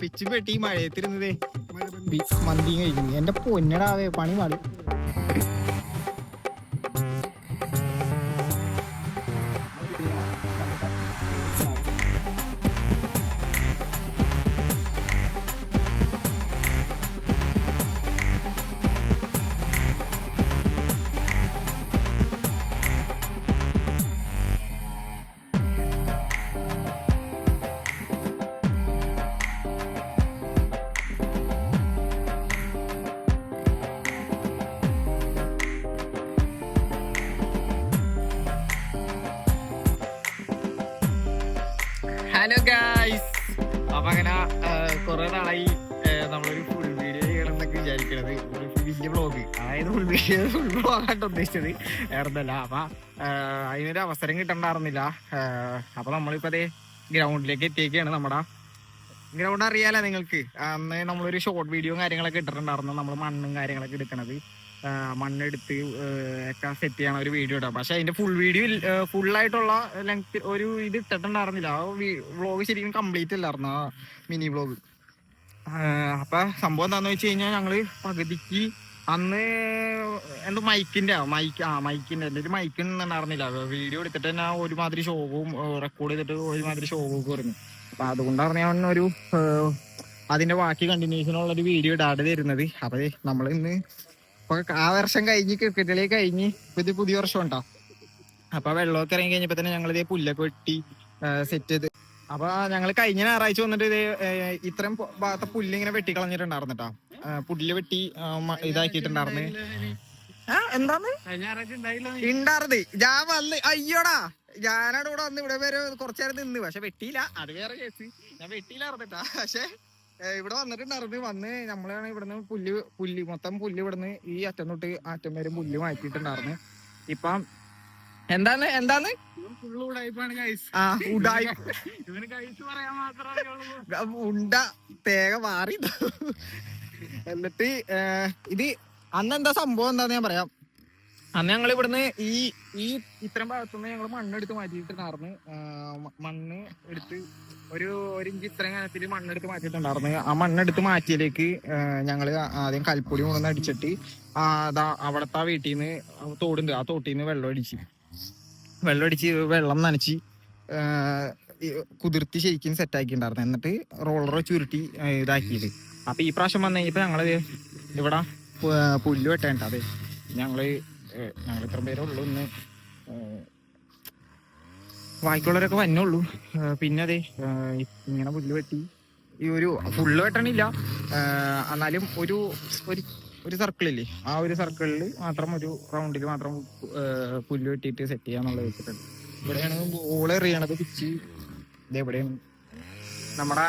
പിച്ചും പെട്ടി മഴയത്തിരുന്നതേ. മന്തി കഴിക്കുന്നു എന്റെ പൊന്നടാവേ പണി പാടും കുറെ നാളായി നമ്മളൊരു ഫുൾ വീഡിയോ ചെയ്യണം എന്നൊക്കെ വിചാരിക്കണത് വലിയ ബ്ലോഗ് അതായത് ഫുൾ വീഡിയോ ഫുൾ ബ്ലോഗായിട്ട് ഉദ്ദേശിച്ചത്. വേറെന്തല്ല അപ്പൊ അതിനൊരു അവസരം കിട്ടണ്ടായിരുന്നില്ല. അപ്പൊ നമ്മളിപ്പോ അതേ ഗ്രൗണ്ടിലേക്ക് എത്തിയൊക്കെയാണ് നമ്മുടെ. ഗ്രൗണ്ട് അറിയാലോ നിങ്ങൾക്ക്? അന്ന് നമ്മളൊരു ഷോർട്ട് വീഡിയോ കാര്യങ്ങളൊക്കെ ഇട്ടിട്ടുണ്ടായിരുന്നു. നമ്മൾ മണ്ണും കാര്യങ്ങളൊക്കെ എടുക്കണത്. മണ്ണെടുത്ത് ഒക്കെ സെറ്റ് ചെയ്യണ ഒരു വീഡിയോ ഇടാം. പക്ഷെ അതിന്റെ ഫുൾ വീഡിയോ ഫുൾ ആയിട്ടുള്ള ലെങ്ത് ഒരു ഇത് ഇട്ടിട്ടുണ്ടായിരുന്നില്ല. ആ വ്ളോഗ് ശരിക്കും കംപ്ലീറ്റ് അല്ലായിരുന്നു ആ മിനി വ്ലോഗ് അപ്പൊ സംഭവം എന്താന്ന് വെച്ച് കഴിഞ്ഞാൽ ഞങ്ങൾ പകുതിക്ക് അന്ന് എന്തോ മൈക്കിന്റെ മൈക്ക് ആ മൈക്കിന്റെ എന്റെ ഒരു മൈക്ക് ഉണ്ടായിരുന്നില്ല വീഡിയോ എടുത്തിട്ട് തന്നെ ഒരുമാതിരി ഷോകും റെക്കോർഡ് ചെയ്തിട്ട് ഒരുമാതിരി ഷോകും വരുന്നു. അപ്പൊ അതുകൊണ്ടാണ് ഞാൻ ഒരു അതിന്റെ ബാക്കി കണ്ടിന്യൂഷൻ ഉള്ള ഒരു വീഡിയോ ഇടാതെ തരുന്നത് അപ്പൊ നമ്മൾ ഇന്ന് ആ വർഷം കഴിഞ്ഞ് ക്രിക്കറ്റ് കളി കഴിഞ്ഞ് ഇപ്പൊ ഇത് പുതിയ വർഷം ഉണ്ടോ? അപ്പൊ വെള്ളമൊക്കെ ഇറങ്ങി കഴിഞ്ഞപ്പോ തന്നെ ഞങ്ങൾ ഇതേ പുല്ലൊക്കെ വെട്ടി സെറ്റ് ചെയ്ത്. അപ്പൊ ഞങ്ങൾ കഴിഞ്ഞ ഞായറാഴ്ച വന്നിട്ട് ഇത് ഇത്രയും ഭാഗത്തെ പുല്ല് ഇങ്ങനെ വെട്ടി കളഞ്ഞിട്ടുണ്ടായിരുന്നു കേട്ടോ പുല്ല് വെട്ടി ഇതാക്കിട്ടുണ്ടായിരുന്നു ഇതാക്കിയിട്ടുണ്ടായിരുന്നു. ആ എന്താന്ന്? ഞാൻ വന്ന് അയ്യോടാ ഞാനാണ് ഇവിടെ വന്ന് ഇവിടെ വരെ കുറച്ചു നേരം നിന്ന് പക്ഷെ വെട്ടിയില്ല. അത് വേറെ കേസ് ഞാൻ വെട്ടിയില്ല കേട്ടാ പക്ഷെ ഇവിടെ വന്നിട്ടുണ്ടായിരുന്നു വന്ന് നമ്മളാണ് ഇവിടുന്ന് പുല്ല് പുല്ല് മൊത്തം പുല്ല് ഇവിടുന്ന് ഈ അറ്റം തൊട്ട് അറ്റം വരെ പുല്ല് മാറ്റിയിട്ടുണ്ടായിരുന്നു. ഇപ്പം എന്താണ്? എന്താണ്? ആ ഉടായി ഉണ്ട തേക മാറി എന്നിട്ട് ഇത് അന്ന് എന്താ സംഭവം എന്താന്ന് ഞാൻ പറയാം. അന്ന് ഞങ്ങൾ ഇവിടുന്ന് ഈ ഈ ഇത്തരം ഭാഗത്തുനിന്ന് ഞങ്ങൾ മണ്ണെടുത്ത് മാറ്റിയിട്ടുണ്ടായിരുന്നു മണ്ണ് എടുത്ത് ഒരു ഒരു ഇഞ്ച് ഇത്രയും കാലത്തിൽ മണ്ണെടുത്ത് മാറ്റിയിട്ടുണ്ടായിരുന്നു. ആ മണ്ണെടുത്ത് മാറ്റിയതിലേക്ക് ഞങ്ങൾ ആദ്യം കൽപ്പൊടി കൊണ്ടുവന്ന് അടിച്ചിട്ട് അതാ അവിടത്തെ ആ വീട്ടിൽ നിന്ന് തോടുണ്ട്. ആ തോട്ടിൽ നിന്ന് വെള്ളം അടിച്ച്. വെള്ളം അടിച്ച് വെള്ളം നനച്ച് കുതിർത്തി ശരിക്കും സെറ്റ് ആക്കിണ്ടായിരുന്നു എന്നിട്ട് റോളർ ചുരുട്ടി ഇതാക്കിയത്. അപ്പൊ ഈ പ്രാവശ്യം വന്നു കഴിഞ്ഞപ്പോ ഞങ്ങൾ ഇവിടെ പുല്ല് വെട്ടേണ്ട അതെ ഞങ്ങൾ ഏഹ് ഞങ്ങൾ ഇത്ര പേരേ ഉള്ളൂ ഇന്ന്. വായിക്കുള്ളവരൊക്കെ ബാക്കിയുള്ളവരൊക്കെ വന്നുള്ളൂ പിന്നെ അതെ ഇങ്ങനെ പുല്ല് വെട്ടി. ഈ ഒരു ഫുള്ള് വെട്ടണില്ല. എന്നാലും ഒരു ഒരു ഒരു സർക്കിളില്ലേ ആ ഒരു സർക്കിളിൽ മാത്രം ഒരു റൗണ്ടിൽ മാത്രം പുല്ല് വെട്ടിയിട്ട് സെറ്റ് ചെയ്യാന്നുള്ളത് വെച്ചിട്ടുണ്ട്. ഇവിടെയാണ് ബോൾ എറിയണത് പിച്ച്. ഇത് എവിടെയാണ് നമ്മുടെ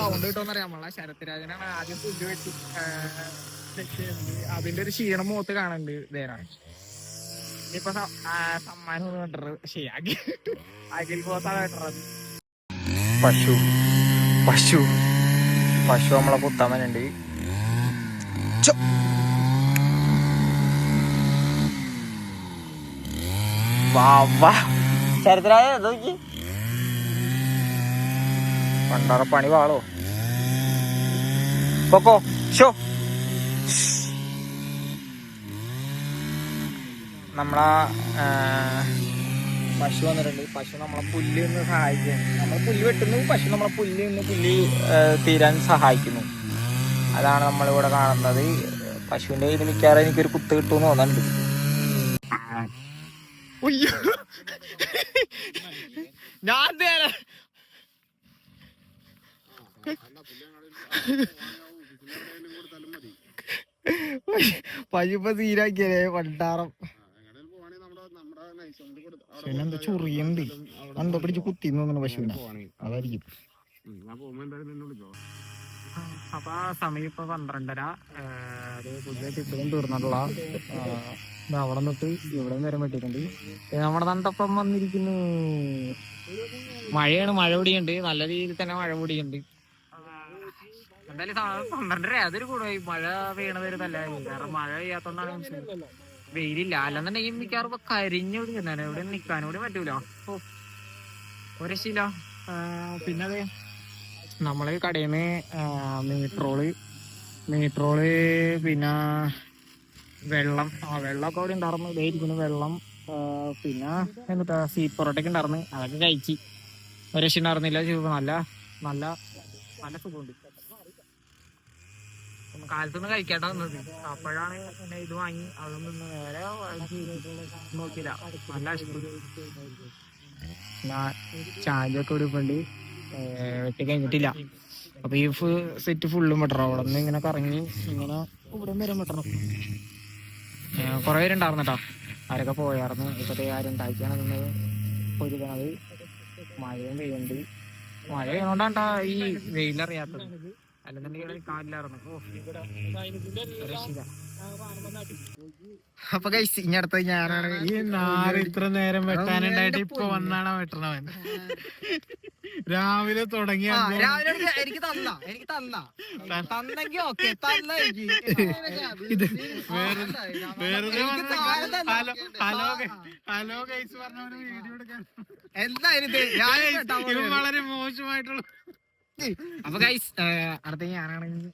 സൗണ്ട് കിട്ടുമെന്നറിയാം നമ്മളെ ശരത്രാജനാണ് ആദ്യം പുല്ല് വെട്ടി. അതിന്റെ ഒരു ക്ഷീണം മുഖത്ത് കാണണ്ട് നേരാണ് ഇപ്പൊ സമ്മാനം ഒന്ന് കണ്ടത് ശരി അഖിൽ അഖിൽ പോത്താണ് പശു. പശു. പശു നമ്മളെ കുത്താമനുണ്ട് ചരിത്രായ നോക്കി പണ്ടാറ പണി വാളോ? പൊക്കോ. ഷോ നമ്മളാ പശു വന്നിട്ടുണ്ട്. പശു നമ്മളെ പുല്ല് നിന്ന് സഹായിക്കും. നമ്മൾ പുല്ല് വെട്ടുന്നു പശു നമ്മളെ പുല്ല് നിന്ന് പുല്ല് തീരാൻ സഹായിക്കുന്നു. അതാണ് നമ്മളിവിടെ കാണുന്നത്. പശുവിന്റെ കയ്യിൽ മിക്കാറും എനിക്കൊരു കുത്ത് കിട്ടുമെന്ന് തോന്നുന്നുണ്ട്. ഞാൻ പശുപ്പ തീരാക്കിയല്ലേ പണ്ടാറം എന്താ ചൊറിയുണ്ട്. എന്താ പിടിച്ച് കുത്തി തോന്നുന്നു പശുവിനെ? അതായിരിക്കും. അപ്പൊ ആ സമയം ഇപ്പൊ പന്ത്രണ്ടര. അത് പുതിയ തീർന്നിട്ടുള്ള അവിടെ നിന്നിട്ട് ഇവിടെ നേരം വെട്ടിയിട്ടുണ്ട്. ഏ, നമ്മുടെ നണ്ടപ്പം വന്നിരിക്കുന്നു. മഴയാണ് മഴ പൊടിയുണ്ട്. നല്ല രീതിയിൽ തന്നെ മഴ പൊടിയുണ്ട്. എന്തായാലും പന്ത്രണ്ടര അതൊരു കൂടുതലായി മഴ വീണതൊരു ഒരു തല്ലായി കാരണം മഴ പെയ്യാത്തോണ്ടാണ്. വെയിലില്ല. അല്ലെന്നുണ്ടെങ്കിൽ മിക്കവാറും ഇപ്പൊ കരിഞ്ഞോടി തന്നെ ഇവിടെ നിൽക്കാനും കൂടി പറ്റൂല. ഓ ഒരു രക്ഷയില്ല. ആ, പിന്നെ അതെ നമ്മൾ കടയിൽ നിന്ന് മീട്രോൾ മീട്രോൾ പിന്നെ വെള്ളം ആ വെള്ളമൊക്കെ അവിടെ ഉണ്ടായിരുന്നു. ഇതേ ഇരിക്കുന്നു വെള്ളം പിന്നെ എന്നിട്ടാ സീ പൊറോട്ടൊക്കെ ഉണ്ടായിരുന്നു. അതൊക്കെ കഴിച്ച്. ഒരു രക്ഷ ഉണ്ടായിരുന്നില്ല നല്ല നല്ല നല്ല സുഖമുണ്ട്. കാലത്തൊന്നും കഴിക്കാണ്ട വന്നത്. അപ്പോഴാണ് പിന്നെ ഇത് വാങ്ങി. അതൊന്നും നേരെ നോക്കിയില്ല. നല്ല ചായയൊക്കെ ഒരു പണ്ട് വെട്ടി കഴിഞ്ഞിട്ടില്ല. അപ്പൊ ഈ സെറ്റ് ഫുള്ളും വെട്ടണം അവിടെ നിന്ന് ഇങ്ങനെ കറങ്ങി ഇങ്ങനെ ഇവിടെ വരെ വെട്ടണം കുറെ പേരുണ്ടായിരുന്നു കേട്ടോ ആരൊക്കെ പോയായിരുന്നു ഇപ്പത്തെ ആരും ഉണ്ടാക്കിയാണ് നിന്ന് പൊരുക്കണത്. മഴയും പെയ്യുന്നുണ്ട്. മഴ പെയ്യുന്നോണ്ടാണ്ടാ ഈ വെയിലറിയാത്തത്. അപ്പൊ കൈസ് ഇനി അടുത്തത് ഞാനാണ്. ഈ നാല് ഇത്ര നേരം വെട്ടാനുണ്ടായിട്ട് ഇപ്പൊ വന്നാണോ വെട്ടണവൻ? രാവിലെ തുടങ്ങി രാവിലെ എനിക്ക് എനിക്ക് തന്ന എനിക്ക് തന്ന. തന്നെങ്കി ഓക്കെ തന്ന എനിക്ക്. ഇത് വേറെ വെറുതെ എനിക്ക് വന്ന് താഴെ തന്ന. ഹലോ ഹലോ വീഡിയോ എടുക്കാൻ. ഇത്? വളരെ മോശമായിട്ടുള്ള അപ്പൊ ഗൈസ് അടുത്ത ഞാനാണെങ്കിൽ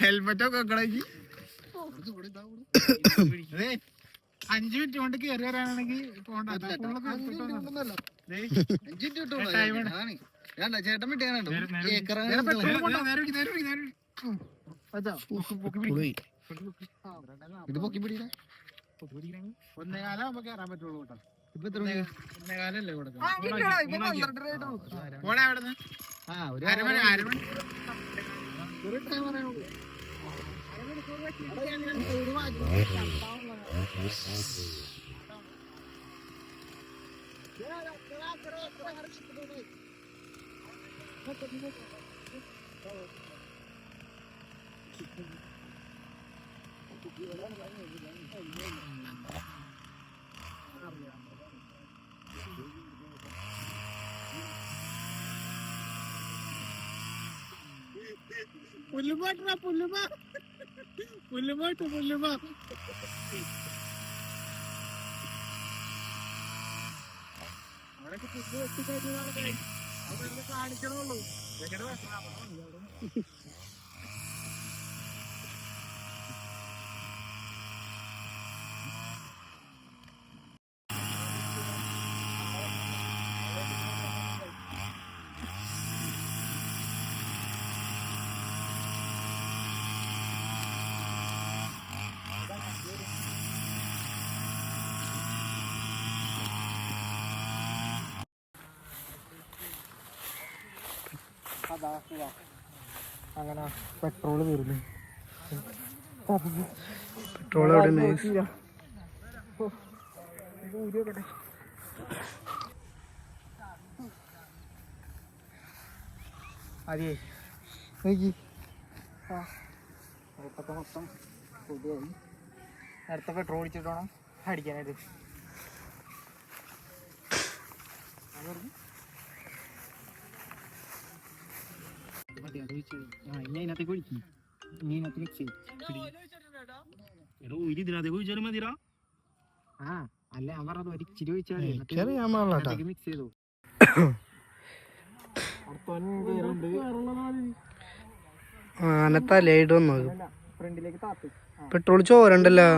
ഹെൽമെറ്റ് ഒക്കെ വെക്കണമെങ്കിൽ അതെ അഞ്ചു മിനിറ്റ് കൊണ്ട് കയറി വരാനാണെങ്കിൽ ആണ്. ചേട്ടൻ. ഇത് പൊക്കി ഒന്നേകാലാകുമ്പോ കേറാൻ പറ്റുള്ളൂ കേട്ടോ. ഇപ്പൊ മണി? ഒന്നേകാലല്ലേ കൊടുക്കാം ആ, ഇല്ലടാ, ഇപ്പൊ പന്ത്രണ്ടര ആയിട്ടുള്ളൂ. പോണേ അവിടുന്ന് ആ ഒരു അരമണി അരമണി പുല്ലുമാട്ടാ പുല്ലുമ പുല്ലുമാട്ട് പുല്ലുമ അവിടെയൊക്കെ പുല്ല് വെക്കണം. അങ്ങനെ പെട്രോൾ തീർന്നു പെട്രോൾ നേരത്തെ അതെ. നോക്കി. ആ. ഇപ്പൊക്കെ മൊത്തം പൊടിയായി. അടുത്ത പെട്രോൾ ഒഴിച്ചിട്ട് വേണം അടിക്കാനായിട്ട്. മിക്സ് മതിരാ അല്ല ഒരു പെട്രോൾ ചോരണ്ടല്ലോ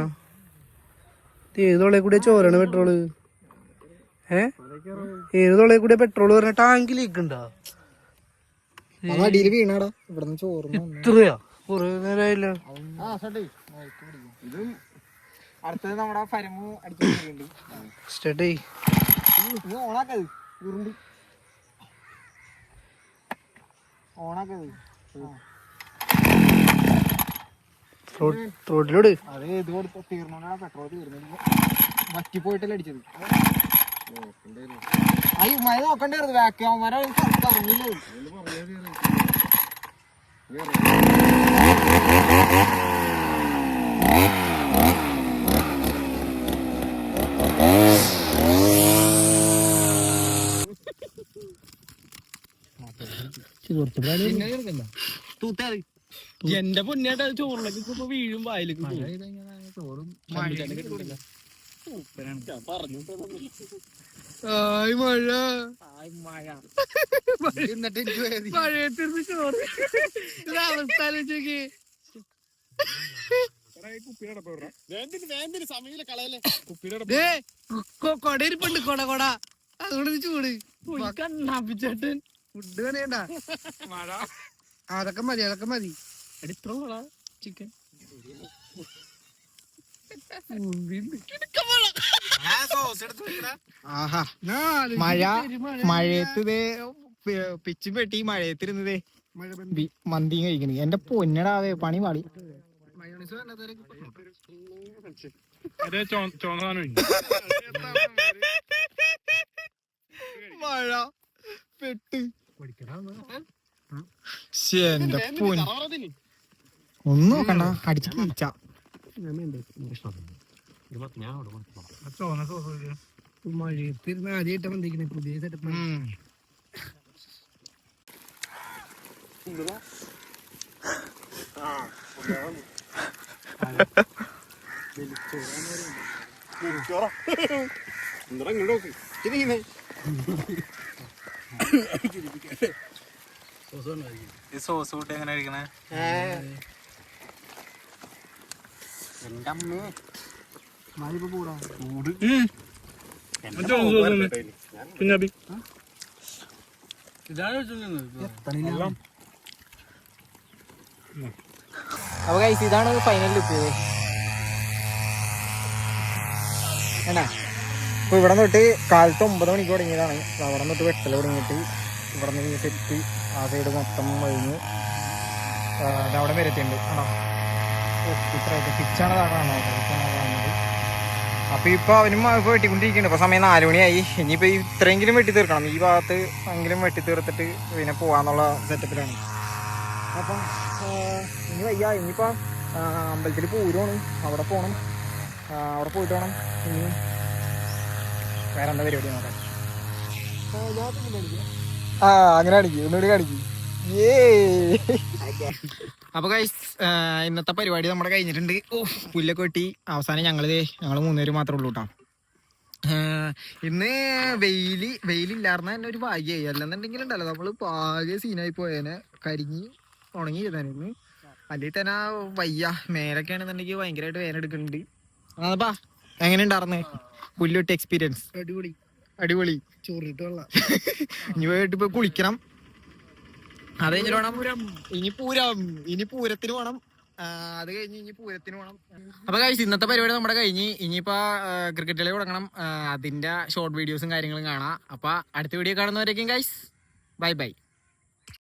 ഏതോളെ കൂടെ ചോരണ പെട്രോൾ ഏ ഏതോളെ കൂടെ പെട്രോൾ പറഞ്ഞ ടാങ്ക് ലീക്ക് ഉണ്ടോ അടിയിൽ വീണാടാ. ഇവിടുന്ന് ചോർന്നു ഇത്രയാ കൊറേ നേരമായില്ല ആ സണ്ടേ ഇതും അടുത്തത് നമ്മുടെ അടിച്ചിട്ടുണ്ട് ഓണാക്കത്. ഉരുണ്ട്. ഓണാക്കത്. റോഡിലോട്? അത് ഇത് കൊടുത്ത തീർന്നോണ്ടാ പെട്രോൾ തീർന്നില്ല മറ്റി പോയിട്ടല്ലേ അടിച്ചത്. അയ്യോ മഴ നോക്കണ്ടായിരുന്നു ബാക്ക് അവന്മാരെ പറഞ്ഞില്ലേ പിന്നെ തൂത്താ എന്റെ പൊന്നേട്ടാ ചോറിലേക്ക് വീഴും വായിലേക്ക് ചോറും ആയ് മഴ. എന്നിട്ട് മഴയത്തിരുന്ന് ചോറ് ഇത് അവസ്ഥ ആലോചിച്ചോക്ക്. ദേ, കൊ- കൊട കൊട അതുകൊണ്ട് ചൂട്. കണ്ണാപ്പിച്ചേട്ടൻ ഫുഡ് കറിയണ്ട അതൊക്കെ മതി അതൊക്കെ മതി. എത്ര ചിക്കൻ. ആഹാ. മഴ മഴയത്ത് പിച്ചും പെട്ടി മഴയത്തിരുന്നതേ. മന്തിയും കഴിക്കണത് എന്റെ പൊന്നടാവേ പണി വേണ്ടതൊരു മഴ പെട്ട്. എന്റെ പൊന്ന്. ഒന്നും നോക്കണ്ട. അടിച്ച് കീച്ച മഴയത്തിരുന്ന് ആദ്യമായിട്ട് വന്നിരിക്കണേ പുതിയ സെറ്റപ്പ് സോസ് കൂട്ടി എങ്ങനെ കഴിക്കണേ? കുഞ്ഞാബി അപ്പൊ കൈസ് ഇതാണ് ഫൈനൽ ലുക്ക് എന്നാ അപ്പൊ ഇവിടെ തൊട്ട് കാലത്ത് ഒമ്പത് മണിക്ക് തുടങ്ങിയതാണ്. അവിടെ തൊട്ട് വെട്ടൽ തുടങ്ങിയിട്ട് ഇവിടെ നിന്ന് സെറ്റ് ആ സൈഡ് മൊത്തം കഴിഞ്ഞ് ദാ അവിടെ വരെ എത്തിയിട്ടുണ്ട്. ആണോ പിച്ചാണ് അപ്പൊ ഇപ്പൊ അവനും ഇപ്പൊ വെട്ടിക്കൊണ്ടിരിക്കുന്നുണ്ട്. ഇപ്പൊ സമയം നാല് മണിയായി. ഇത്രയെങ്കിലും വെട്ടി തീർക്കണം. ഈ ഭാഗത്ത് എങ്കിലും വെട്ടി തീർത്തിട്ട് പിന്നെ പോവാന്നുള്ള സെറ്റപ്പിലാണ് അപ്പം ഇനി വയ്യ. ഇനിയിപ്പോ അമ്പലത്തിൽ പൂരമാണ്. അവിടെ പോകണം അവിടെ പോയിട്ട് വേണം. ഇനി വേറെ എന്താ പരിപാടി നോക്കാം ആ അങ്ങനെ കാണിക്കും ഒന്നുകൂടി കാണിക്കും അപ്പൊ ഗൈസ് ഇന്നത്തെ പരിപാടി നമ്മുടെ കഴിഞ്ഞിട്ടുണ്ട്. ഓ പുല്ലൊക്കെ വെട്ടി അവസാനം ഞങ്ങൾ ഞങ്ങൾ മൂന്നുപേര് മാത്രമേ ഉള്ളൂ കേട്ടോ ഇന്ന് വെയിൽ വെയിലില്ലാർന്ന തന്നെ ഒരു ഭാഗ്യമായി അല്ലെന്നുണ്ടെങ്കിൽ ഉണ്ടല്ലോ നമ്മൾ പാകെ സീനായി പോയേനെ. കരിഞ്ഞ് ഉണങ്ങി ചെയ്തായിരുന്നു അല്ലെ തന്നെ വയ്യ മേലൊക്കെ ആണെന്നുണ്ടെങ്കിൽ ഭയങ്കരമായിട്ട് വേനെടുക്കുന്നുണ്ട് അതപ്പാ എങ്ങനെ ഉണ്ടായിരുന്നു പുല്ലുവെട്ടി എക്സ്പീരിയൻസ് അടിപൊളി. അടിപൊളി. ചോറിട്ട് വെള്ളം ഇനി പോയിട്ട് ഇപ്പൊ കുളിക്കണം. അത് കഴിഞ്ഞിട്ട് വേണം. ഇനി പൂരം. ഇനി പൂരത്തിന് പോണം ആ, അത് കഴിഞ്ഞ് ഇനി പൂരത്തിന് പോണം അപ്പൊ കഴിച്ച് ഇന്നത്തെ പരിപാടി നമ്മുടെ കഴിഞ്ഞ്. ഇനിയിപ്പോ ക്രിക്കറ്റ് കളി തുടങ്ങണം. ആ, അതിന്റെ ഷോർട്ട് വീഡിയോസും കാര്യങ്ങളും കാണാം. അപ്പൊ അടുത്ത വീഡിയോ കാണുന്നവരേക്കും ഗൈസ് ബൈ ബൈ